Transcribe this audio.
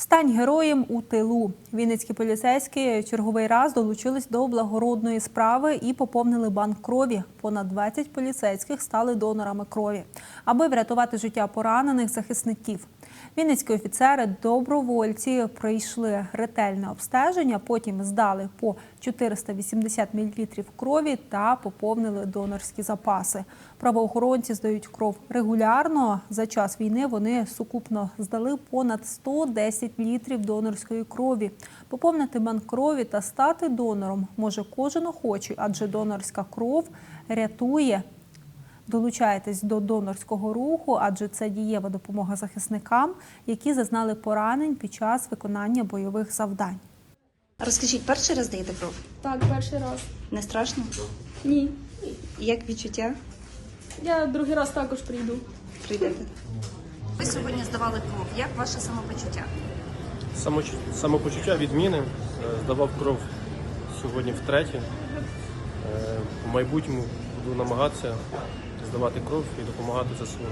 Стань героєм у тилу. Вінницькі поліцейські черговий раз долучились до благородної справи і поповнили банк крові. Понад 20 поліцейських стали донорами крові, аби врятувати життя поранених захисників. Вінницькі офіцери добровольці пройшли ретельне обстеження, потім здали по 480 мл крові та поповнили донорські запаси. Правоохоронці здають кров регулярно. За час війни вони сукупно здали понад 110 літрів донорської крові. Поповнити банк крові та стати донором може кожен охочий, адже донорська кров рятує Долучайтесь до донорського руху, адже це дієва допомога захисникам, які зазнали поранень під час виконання бойових завдань. Розкажіть, перший раз даєте кров? Так, перший раз. Не страшно? Ні. Як відчуття? Я другий раз також прийду. Прийдете? Ви сьогодні здавали кров. Як ваше самопочуття? Самопочуття відміни. Здавав кров сьогодні втретє. Е, В майбутньому буду намагатися здавати кров і допомагати ЗСУ.